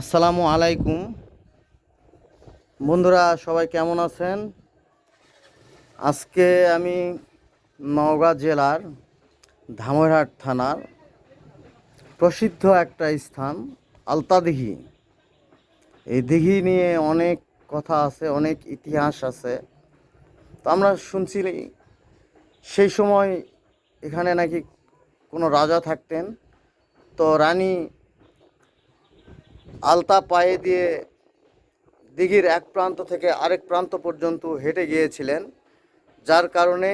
আসসালামু আলাইকুম। বন্ধুরা, সবাই কেমন আছেন? আজকে আমি নওগাঁ জেলার ধামরহাট থানার প্রসিদ্ধ একটা স্থান, আলতাদিঘি। এই দিঘি নিয়ে অনেক কথা আছে, অনেক ইতিহাস আছে। তো আমরা শুনছি সেই সময় এখানে নাকি কোনো রাজা থাকতেন। তো রানী আলতা পায়ে দিয়ে দিঘির এক প্রান্ত থেকে আরেক প্রান্ত পর্যন্ত হেঁটে গিয়েছিলেন, যার কারণে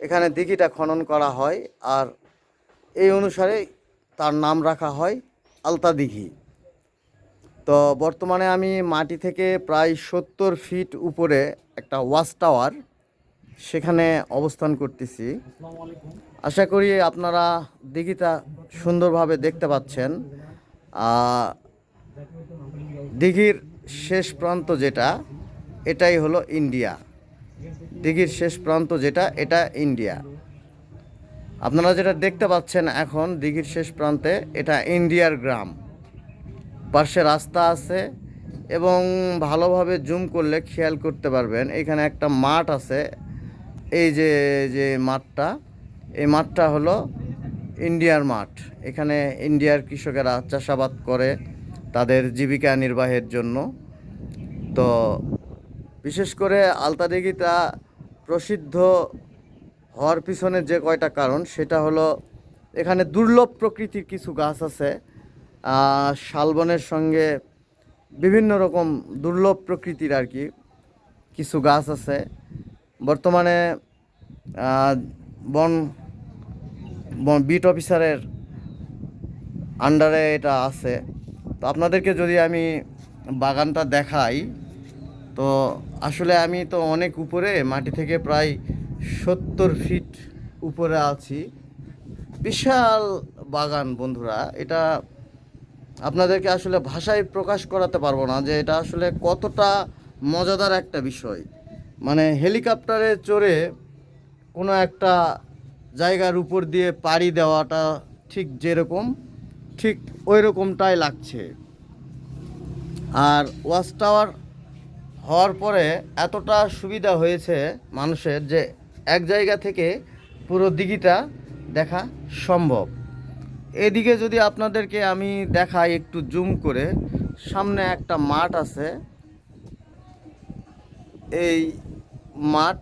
এখানে দিঘিটা খনন করা হয় আর এই অনুসারে তার নাম রাখা হয় আলতা দিঘি। তো বর্তমানে আমি মাটি থেকে প্রায় সত্তর ফিট উপরে একটা ওয়াচ টাওয়ার সেখানে অবস্থান করতেছি। আশা করি আপনারা দিঘিটা সুন্দরভাবে দেখতে পাচ্ছেন। দিঘির শেষ প্রান্ত যেটা, এটাই হলো ইন্ডিয়া। দিঘির শেষ প্রান্ত যেটা, এটা ইন্ডিয়া। আপনারা যেটা দেখতে পাচ্ছেন এখন, দিঘির শেষ প্রান্তে, এটা ইন্ডিয়ার গ্রাম। পাশে রাস্তা আছে এবং ভালোভাবে জুম করলে খেয়াল করতে পারবেন, এখানে একটা মাঠ আছে। এই যে যে মাঠটা, এই মাঠটা হলো ইন্ডিয়ার মাঠ। এখানে ইন্ডিয়ার কৃষকেরা চাষাবাদ করে তাদের জীবিকা নির্বাহের জন্য। তো বিশেষ করে আলতাদিঘিটা প্রসিদ্ধ হওয়ার পিছনে যে কয়টা কারণ, সেটা হলো এখানে দুর্লভ প্রকৃতির কিছু গাছ আছে। শালবনের সঙ্গে বিভিন্ন রকম দুর্লভ প্রকৃতির আর কি কিছু গাছ আছে। বর্তমানে বন বন বিট অফিসারের আন্ডারে এটা আছে। তো আপনাদেরকে যদি আমি বাগানটা দেখাই, তো আসলে আমি তো অনেক উপরে, মাটি থেকে প্রায় সত্তর ফিট উপরে আছি। বিশাল বাগান বন্ধুরা, এটা আপনাদেরকে আসলে ভাষায় প্রকাশ করাতে পারব না যে এটা আসলে কতটা মজাদার একটা বিষয়। মানে হেলিকপ্টারে চড়ে কোনো একটা জায়গার উপর দিয়ে পাড়ি দেওয়াটা ঠিক যেরকম, ঠিক ওই রকমটাই লাগছে। আর ওয়াচ টাওয়ার হওয়ার পরে এতটা সুবিধা হয়েছে মানুষের যে এক জায়গা থেকে পুরো দিঘিটা দেখা সম্ভব। এদিকে যদি আপনাদেরকে আমি দেখাই একটু জুম করে, সামনে একটা মাঠ আছে। এই মাঠ,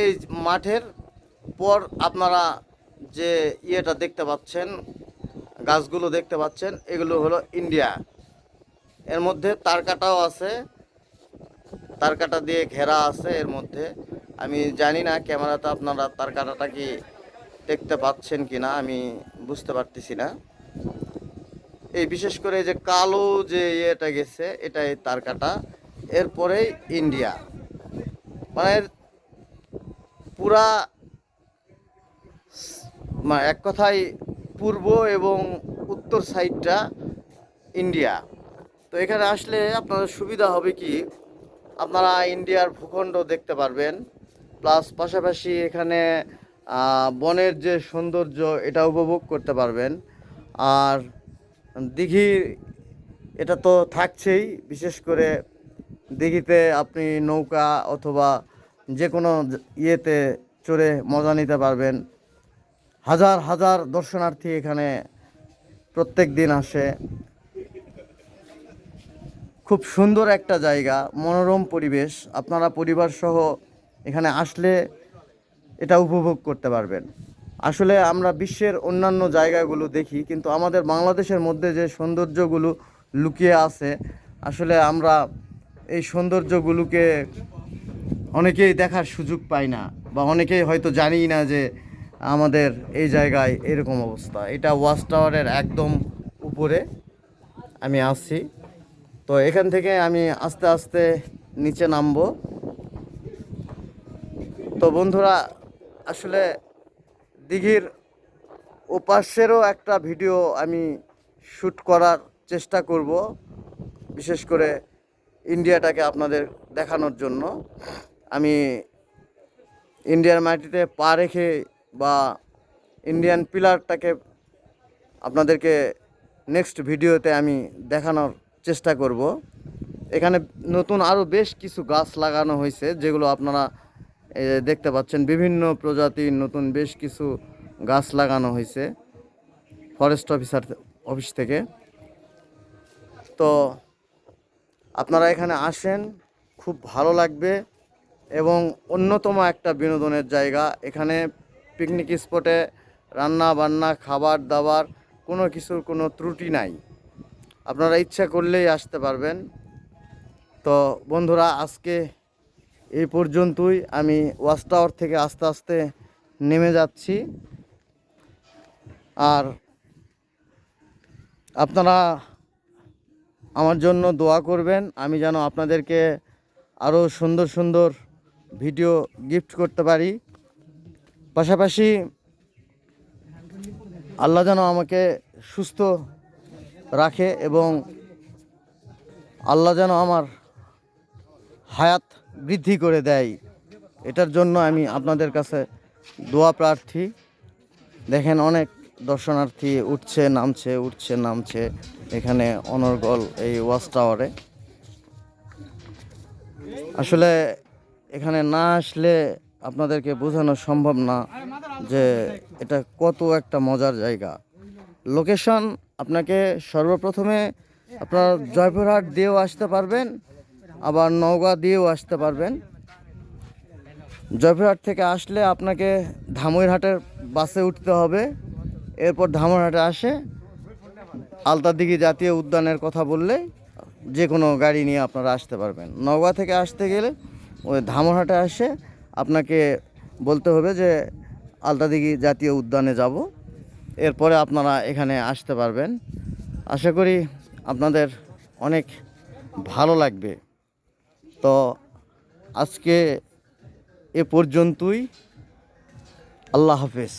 এই মাঠের পর আপনারা যে ইয়েটা দেখতে পাচ্ছেন, গাছগুলো দেখতে পাচ্ছেন, এগুলো হলো ইন্ডিয়া। এর মধ্যে তারকাটাও আছে। তারকাটা দিয়ে ঘেরা আছে এর মধ্যে। আমি জানি না ক্যামেরাতে আপনারা তারকাটাটা কি দেখতে পাচ্ছেন কি না আমি বুঝতে পারতেছি না। এই বিশেষ করে এই যে কালো যে ইয়েটা গেছে, এটাই তারকাটা। এরপরেই ইন্ডিয়া। মানে পুরা এক কথায় পূর্ব এবং উত্তর সাইডটা ইন্ডিয়া। তো এখানে আসলে আপনাদের সুবিধা হবে কি, আপনারা ইন্ডিয়ার ভূখণ্ড দেখতে পারবেন। প্লাস পাশাপাশি এখানে বনের যে সৌন্দর্য, এটা উপভোগ করতে পারবেন। আর দিঘি, এটা তো থাকছেই, বিশেষ করে দিঘিতে আপনি নৌকা অথবা যে কোনো ইয়েতে চড়ে মজা নিতে পারবেন। হাজার হাজার দর্শনার্থী এখানে প্রত্যেক দিন আসে। খুব সুন্দর একটা জায়গা, মনোরম পরিবেশ। আপনারা পরিবার সহ এখানে আসলে এটা উপভোগ করতে পারবেন। আসলে আমরা বিশ্বের অন্যান্য জায়গাগুলো দেখি, কিন্তু আমাদের বাংলাদেশের মধ্যে যে সৌন্দর্যগুলো লুকিয়ে আছে, আসলে আমরা এই সৌন্দর্যগুলোকে অনেকেই দেখার সুযোগ পাই না, বা অনেকেই হয়তো জানি না যে আমাদের এই জায়গায় এরকম অবস্থা। এটা ওয়াচ টাওয়ারের একদম উপরে আমি আসছি তো এখান থেকে আমি আস্তে আস্তে নিচে নামবো। তো বন্ধুরা, আসলে দিঘির ওপাশেরও একটা ভিডিও আমি শ্যুট করার চেষ্টা করব, বিশেষ করে ইন্ডিয়াটাকে আপনাদের দেখানোর জন্য। আমি ইন্ডিয়ার মাটিতে পা রেখে বা ইন্ডিয়ান পিলারটাকে আপনাদেরকে নেক্সট ভিডিওতে আমি দেখানোর চেষ্টা করব। এখানে নতুন আরও বেশ কিছু গাছ লাগানো হয়েছে, যেগুলো আপনারা দেখতে পাচ্ছেন, বিভিন্ন প্রজাতির নতুন বেশ কিছু গাছ লাগানো হয়েছে ফরেস্ট অফিসার অফিস থেকে। তো আপনারা এখানে আসেন, খুব ভালো লাগবে। এবং অন্যতম একটা বিনোদনের জায়গা, এখানে পিকনিক স্পটে রান্না বান্না, খাবার দাবার, কোনো কিছুর কোনো ত্রুটি নাই। আপনারা ইচ্ছা করলেই আসতে পারবেন। তো বন্ধুরা, আজকে এই পর্যন্তই। আমি ওয়াচ টাওয়ার থেকে আস্তে আস্তে নেমে যাচ্ছি। আর আপনারা আমার জন্য দোয়া করবেন। আমি যেন আপনাদেরকে আরও সুন্দর সুন্দর ভিডিও গিফট করতে পারি। পাশাপাশি আল্লাহ যেন আমাকে সুস্থ রাখে এবং আল্লাহ যেন আমার হায়াত বৃদ্ধি করে দেয়, এটার জন্য আমি আপনাদের কাছে দোয়া প্রার্থী। দেখেন অনেক দর্শনার্থী উঠছে, নামছে উঠছে, নামছে এখানে অনর্গল এই ওয়াচ টাওয়ারে। আসলে এখানে না আসলে আপনাদেরকে বোঝানো সম্ভব না যে এটা কত একটা মজার জায়গা। লোকেশন আপনাকে সর্বপ্রথমে আপনার জয়পুরহাট দিয়েও আসতে পারবেন, আবার নওগাঁ দিয়েও আসতে পারবেন। জয়পুরহাট থেকে আসলে আপনাকে ধামইরহাটের বাসে উঠতে হবে। এরপর ধামইরহাটে আসে আলতাদিঘি জাতীয় উদ্যানের কথা বললে যে কোনো গাড়ি নিয়ে আপনারা আসতে পারবেন। নওগাঁ থেকে আসতে গেলে ওই ধামরহাটে আসে আপনাকে বলতে হবে যে আলতাদিঘি জাতীয় উদ্যানে যাব। এরপরে আপনারা এখানে আসতে পারবেন। আশা করি আপনাদের অনেক ভালো লাগবে। তো আজকে এ পর্যন্তই। আল্লাহ হাফেজ।